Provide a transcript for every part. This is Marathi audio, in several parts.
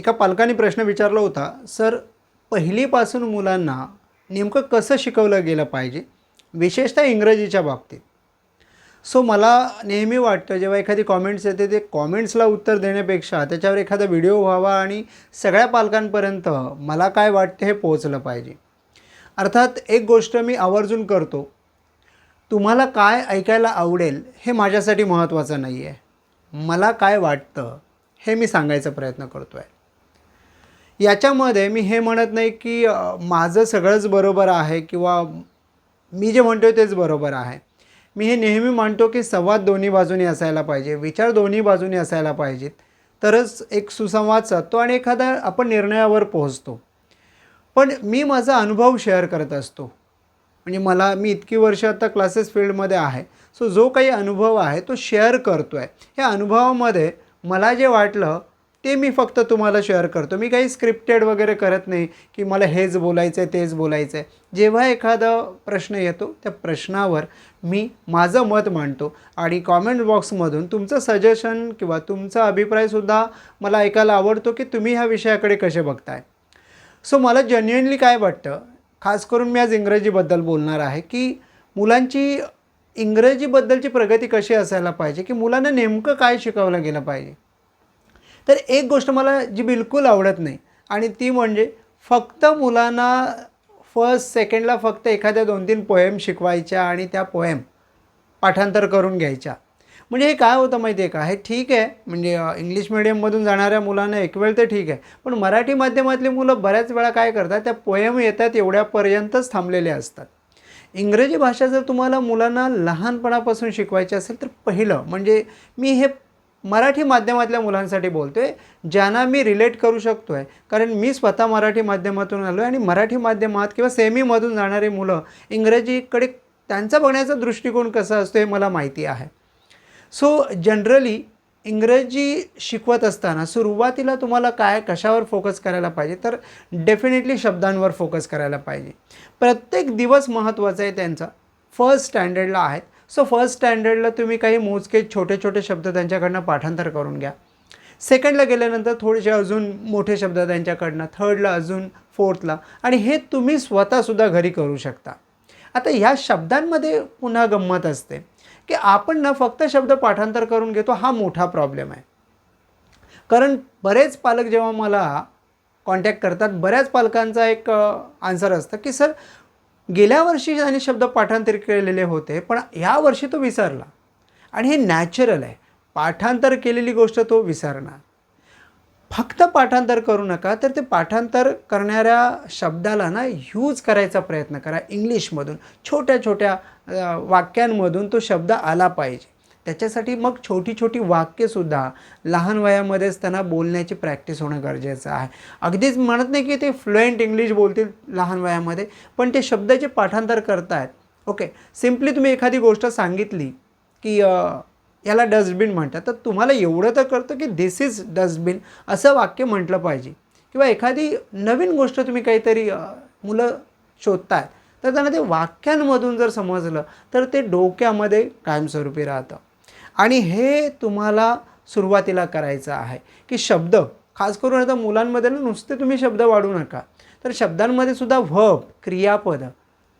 एका पालकाने प्रश्न विचारला होता सर पहिलीपासून मुलांना नेमकं कसं शिकवलं गेलं पाहिजे? विशेषतः इंग्रजीच्या बाबतीत. सो मला नेहमी वाटतं जेव्हा एखादी कॉमेंट्स येते ते कॉमेंट्सला उत्तर देण्यापेक्षा त्याच्यावर एखादा व्हिडिओ व्हावा आणि सगळ्या पालकांपर्यंत मला काय वाटते हे पोहोचलं पाहिजे. अर्थात एक गोष्ट मी आवर्जून करतो तुम्हाला काय ऐकायला आवडेल हे माझ्यासाठी महत्त्वाचं नाही आहे मला काय वाटतं हे मी सांगायचा प्रयत्न करतो आहे याच्यामध्ये मी हे म्हणत नाही की माझं सगळंच बरोबर आहे किंवा मी जे म्हणतो तेच बरोबर आहे. मी हे नेहमी मानतो की संवाद दोन्ही बाजूने असायला पाहिजे विचार दोन्ही बाजूने असायला पाहिजेत. तरच एक सुसंवाद साधतो आणि एखादा आपण निर्णयावर पोहोचतो. पण मी माझा अनुभव शेअर करत असतो. म्हणजे मला मी इतकी वर्ष आता क्लासेस फील्डमध्ये आहे. सो जो काही अनुभव आहे तो शेअर करतो आहे ह्या अनुभवामध्ये मला जे वाटलं ते मी फक्त तुम्हाला शेअर करतो. मी काही स्क्रिप्टेड वगैरे करत नाही की मला हेच बोलायचं आहे तेच बोलायचं आहे जेव्हा एखादा प्रश्न येतो त्या प्रश्नावर मी माझं मत मांडतो आणि कॉमेंट बॉक्समधून तुमचं सजेशन किंवा तुमचा अभिप्रायसुद्धा मला ऐकायला आवडतो की तुम्ही ह्या विषयाकडे कसे बघताय. सो मला जेन्युइनली काय वाटतं खास करून मी आज इंग्रजीबद्दल बोलणार आहे की मुलांची इंग्रजीबद्दलची प्रगती कशी असायला पाहिजे की मुलांना नेमकं काय शिकवलं गेलं पाहिजे. तर एक गोष्ट मला जी बिलकुल आवडत नाही आणि ती म्हणजे फक्त मुलांना फर्स्ट सेकंडला फक्त एखाद्या दोन तीन पोएम शिकवायच्या आणि त्या पोएम पाठांतर करून घ्यायच्या. म्हणजे हे काय होतं माहिती आहे का? हे ठीक आहे म्हणजे इंग्लिश मिडियममधून जाणाऱ्या मुलांना एक वेळ तर ठीक आहे पण मराठी माध्यमातली मुलं बऱ्याच वेळा काय करतात त्या पोएम येतात एवढ्यापर्यंतच थांबलेले असतात. इंग्रजी भाषा जर तुम्हाला मुलांना लहानपणापासून शिकवायची असेल तर पहिलं म्हणजे मी हे मराठी माध्यमातल्या मुलांसाठी बोलतो आहे ज्यांना मी रिलेट करू शकतो आहे कारण मी स्वतः मराठी माध्यमातून आलो आहे आणि मराठी माध्यमात किंवा सेमीमधून जाणारी मुलं इंग्रजीकडे त्यांचा बघण्याचा दृष्टिकोन कसा असतो हे मला माहिती आहे. सो जनरली इंग्रजी शिकवत असताना सुरुवातीला तुम्हाला काय कशावर फोकस करायला पाहिजे? तर डेफिनेटली शब्दांवर फोकस करायला पाहिजे. प्रत्येक दिवस महत्त्वाचा आहे त्यांचा. फर्स्ट स्टँडर्डला आहेत. सो फर्स्ट स्टँडर्डला तुम्ही काही मोजके छोटे छोटे शब्द त्यांच्याकडनं पाठांतर करून घ्या. सेकंडला गेल्यानंतर थोडेसे अजून मोठे शब्द त्यांच्याकडनं. थर्डला अजून फोर्थला आणि हे तुम्ही स्वतःसुद्धा घरी करू शकता. आता ह्या शब्दांमध्ये पुन्हा गंमत असते की आपण ना फक्त शब्द पाठांतर करून घेतो हा मोठा प्रॉब्लेम आहे. कारण बरेच पालक जेव्हा मला कॉन्टॅक्ट करतात बऱ्याच पालकांचा एक आन्सर असतं की सर गेल्या वर्षी त्याने शब्द पाठांतर केलेले होते पण ह्या वर्षी तो विसरला. आणि हे नॅचरल आहे. पाठांतर केलेली गोष्ट तो विसरणार. फक्त पाठांतर करू नका तर ते पाठांतर करणाऱ्या शब्दाला ना यूज करायचा प्रयत्न करा. इंग्लिशमधून छोट्या छोट्या वाक्यांमधून तो शब्द आला पाहिजे. त्याच्यासाठी मग छोटी छोटी वाक्यसुद्धा लहान वयामध्येच त्यांना बोलण्याची प्रॅक्टिस होणं गरजेचं आहे. अगदीच म्हणत नाही की ते फ्लुएंट इंग्लिश बोलतील लहान वयामध्ये पण ते शब्दाचे पाठांतर करतायत. ओके सिम्पली तुम्ही एखादी गोष्ट सांगितली की याला डस्टबिन म्हणतात तर तुम्हाला एवढं तर कळतं की दिस इज डस्टबिन असं वाक्य म्हटलं पाहिजे. किंवा एखादी नवीन गोष्ट तुम्ही काहीतरी मुलं शोधताय तर त्यांना ते वाक्यांमधून जर समजलं तर ते डोक्यामध्ये कायमस्वरूपी राहतं. आणि हे तुम्हाला सुरुवातीला करायचं आहे की शब्द खास करून आता मुलांमध्ये ना नुसते तुम्ही शब्द वाढू नका. तर शब्दांमध्ये सुद्धा व्हब क्रियापद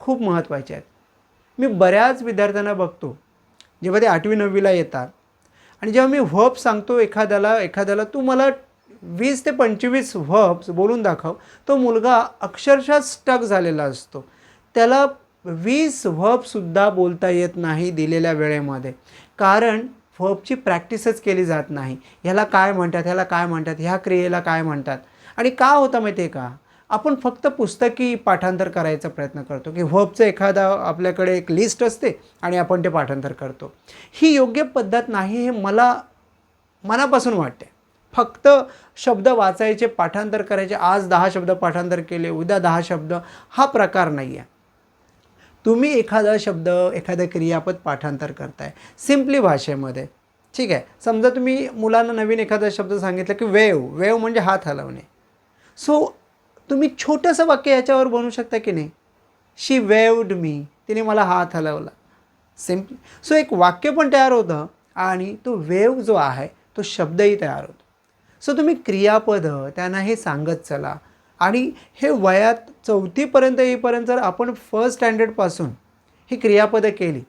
खूप महत्त्वाचे आहेत. मी बऱ्याच विद्यार्थ्यांना बघतो जेव्हा ते आठवी नववीला येतात आणि जेव्हा मी व्हब सांगतो एखाद्याला एखाद्याला तू मला वीस ते पंचवीस व्हब्स बोलून दाखव तो मुलगा अक्षरशः स्टक झालेला असतो. त्याला वीस व्हबसुद्धा बोलता येत नाही दिलेल्या वेळेमध्ये. कारण व्हबची प्रॅक्टिसच केली जात नाही. ह्याला काय म्हणतात ह्याला काय म्हणतात ह्या क्रियेला काय म्हणतात? आणि का होतं माहिती आहे का? आपण फक्त पुस्तकी पाठांतर करायचा प्रयत्न करतो की व्हबचं एखादा आपल्याकडे एक लिस्ट असते आणि आपण ते पाठांतर करतो. ही योग्य पद्धत नाही हे मला मनापासून वाटते फक्त शब्द वाचायचे पाठांतर करायचे आज दहा शब्द पाठांतर केले उद्या दहा शब्द हा प्रकार नाही आहे तुम्ही एखादा शब्द एखादं क्रियापद पाठांतर करताय सिम्पली भाषेमध्ये ठीक आहे? समजा तुम्ही मुलांना नवीन एखादा शब्द सांगितला की वेव वेव म्हणजे हात हलवणे. सो तुम्ही छोटंसं वाक्य याच्यावर बनवू शकता की नाही? शी वेवड मी तिने मला हात हलवला. सिम्पली सो एक वाक्य पण तयार होतं आणि तो वेव जो आहे तो शब्दही तयार होतो. सो तुम्ही क्रियापद त्यांना हे सांगत चला. आणि हे वयात चौथीपर्यंत येईपर्यंत जर आपण फर्स्ट स्टँडर्डपासून ही क्रियापदं केली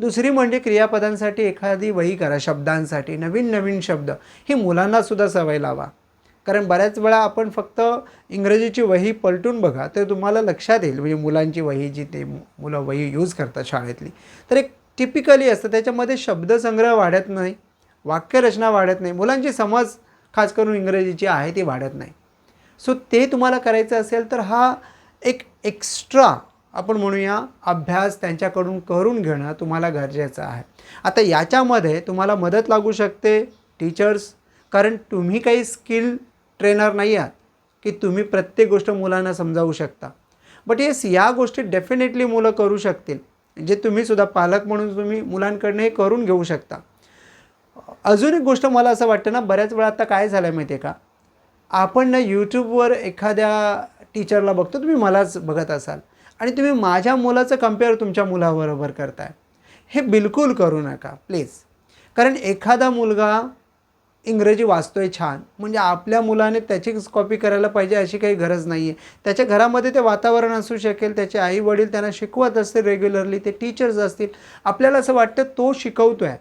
दुसरी म्हणजे क्रियापदांसाठी एखादी वही करा शब्दांसाठी नवीन नवीन शब्द ही मुलांनासुद्धा सवय लावा. कारण बऱ्याच वेळा आपण फक्त इंग्रजीची वही पलटून बघा तर तुम्हाला लक्षात येईल म्हणजे मुलांची वही जी ते मु- मुलं वही यूज करतात शाळेतली तर एक टिपिकली असतं त्याच्यामध्ये शब्दसंग्रह वाढत नाही वाक्यरचना वाढत नाही मुलांची समज खास करून इंग्रजीची आहे ती वाढत नाही. सो ते तुम्हाला करायचं असेल तर हा एक एक्स्ट्रा आपण म्हणूया अभ्यास त्यांच्याकडून करून घेणं तुम्हाला गरजेचं आहे. आता याच्यामध्ये तुम्हाला मदत लागू शकते टीचर्स कारण तुम्ही काही स्किल ट्रेनर नाही आहात की तुम्ही प्रत्येक गोष्ट मुलांना समजावू शकता. बट येस या गोष्टी डेफिनेटली मुलं करू शकतील. जे तुम्हीसुद्धा पालक म्हणून तुम्ही मुलांकडनं हे करून घेऊ शकता. अजून एक गोष्ट मला असं वाटतं ना बऱ्याच वेळा आता काय झालं आहे माहिती आहे का? आपण ना यूट्यूबवर एखाद्या टीचरला बघतो तुम्ही मलाच बघत असाल. आणि तुम्ही माझ्या मुलाचं कंपेअर तुमच्या मुलाबरोबर करताय. हे बिलकुल करू नका प्लीज कारण एखादा मुलगा इंग्रजी वाचतोय छान. म्हणजे आपल्या मुलाने त्याचीच कॉपी करायला पाहिजे अशी काही गरज नाही आहे त्याच्या घरामध्ये ते वातावरण असू शकेल त्याचे आई वडील त्यांना शिकवत असतील रेग्युलरली ते टीचर्स असतील. आपल्याला असं वाटतं तो शिकवतो आहे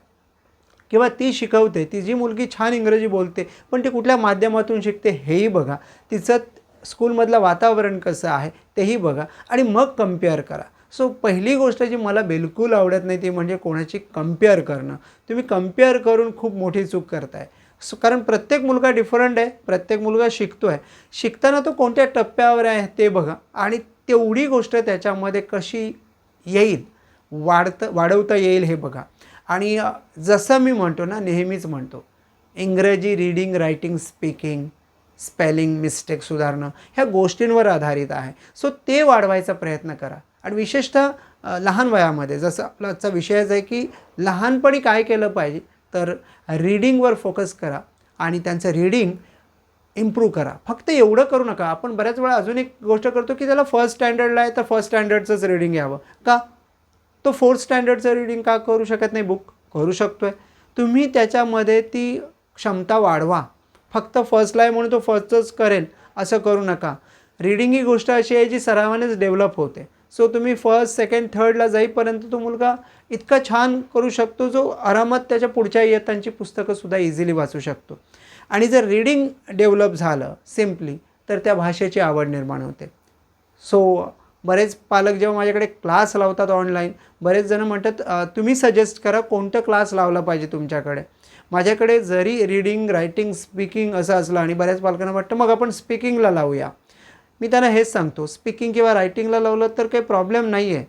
किंवा ती शिकवते ती जी मुलगी छान इंग्रजी बोलते पण ती कुठल्या माध्यमातून शिकते हेही बघा. तिचं स्कूलमधलं वातावरण कसं आहे तेही बघा आणि मग कंपेअर करा. सो पहिली गोष्ट जी मला बिलकुल आवडत नाही ती म्हणजे कोणाची कंपेअर करणं. तुम्ही कंपेअर करून खूप मोठी चूक करताय. सो कारण प्रत्येक मुलगा डिफरंट आहे प्रत्येक मुलगा शिकतो आहे शिकताना तो कोणत्या टप्प्यावर आहे ते बघा. आणि तेवढी गोष्ट त्याच्यामध्ये कशी येईल वाढतं वाढवता येईल हे बघा. आणि जसं मी म्हणतो ना नेहमीच म्हणतो इंग्रजी reading writing speaking spelling mistake सुधारणं ह्या गोष्टींवर आधारित आहे. सो ते वाढवायचा प्रयत्न करा. आणि विशेषतः लहान वयामध्ये जसं आपला आजचा विषयच आहे की लहानपणी काय केलं पाहिजे तर रीडिंगवर फोकस करा आणि त्यांचं रीडिंग इम्प्रूव्ह करा. फक्त एवढं करू नका. आपण बऱ्याच वेळा अजून एक गोष्ट करतो की त्याला फर्स्ट स्टँडर्डला आहे तर फर्स्ट स्टँडर्डचंच रीडिंग यावं. का? तो फोर्थ स्टँडर्डचं रीडिंग का करू शकत नाही? बुक करू शकतो आहे तुम्ही त्याच्यामध्ये ती क्षमता वाढवा. फक्त फर्स्टला आहे म्हणून तो फर्स्टच करेल. असं करू नका. रीडिंग ही गोष्ट अशी आहे जी सरावानेच डेव्हलप होते. सो तुम्ही फर्स्ट सेकंड थर्डला जाईपर्यंत तो मुलगा इतका छान करू शकतो जो आरामात त्याच्या पुढच्या इयत्तांची पुस्तकंसुद्धा इझिली वाचू शकतो. आणि जर रीडिंग डेव्हलप झालं सिम्पली तर त्या भाषेची आवड निर्माण होते. सो बरेच पालक जेव्हा माझ्याकडे क्लास लावतात ऑनलाईन बरेच जणं म्हणतात तुम्ही सजेस्ट करा कोणतं क्लास लावला पाहिजे तुमच्याकडे. माझ्याकडे जरी रीडिंग रायटिंग स्पीकिंग असं असलं आणि बऱ्याच पालकांना वाटतं मग आपण स्पीकिंगला लावूया. मी त्यांना हेच सांगतो स्पीकिंग किंवा रायटिंगला लावलं तर काही प्रॉब्लेम नाही आहे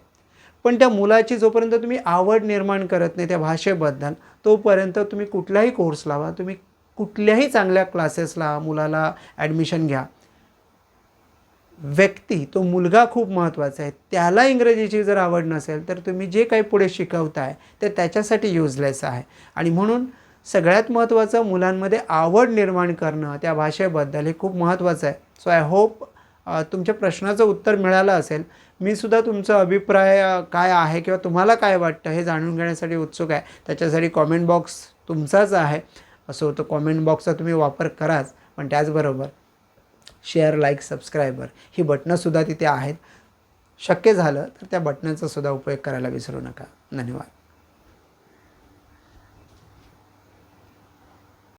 पण त्या मुलाची जोपर्यंत तुम्ही आवड निर्माण करत नाही त्या भाषेबद्दल तोपर्यंत तुम्ही कुठलाही कोर्स लावा तुम्ही कुठल्याही चांगल्या क्लासेसला मुलाला ॲडमिशन घ्या. व्यक्ती तो मुलगा खूप महत्त्वाचा आहे. त्याला इंग्रजीची जर आवड नसेल तर तुम्ही जे काही पुढे शिकवताय ते त्याच्यासाठी युजलेस आहे. आणि म्हणून सगळ्यात महत्त्वाचं मुलांमध्ये आवड निर्माण करणं त्या भाषेबद्दल हे खूप महत्त्वाचं आहे. सो आय होप तुमच्या प्रश्नाचं उत्तर मिळालं असेल. मी सुद्धा तुमचा अभिप्राय काय आहे किंवा तुम्हाला काय वाटतं हे जाणून घेण्यासाठी उत्सुक आहे. त्याच्यासाठी कॉमेंट बॉक्स तुमचाच आहे. असो तो कॉमेंट बॉक्सचा तुम्ही वापर कराच पण त्याचबरोबर शेअर लाईक सबस्क्रायबर ही बटणंसुद्धा तिथे आहेत. शक्य झालं तर त्या बटणांचासुद्धा उपयोग करायला विसरू नका. धन्यवाद.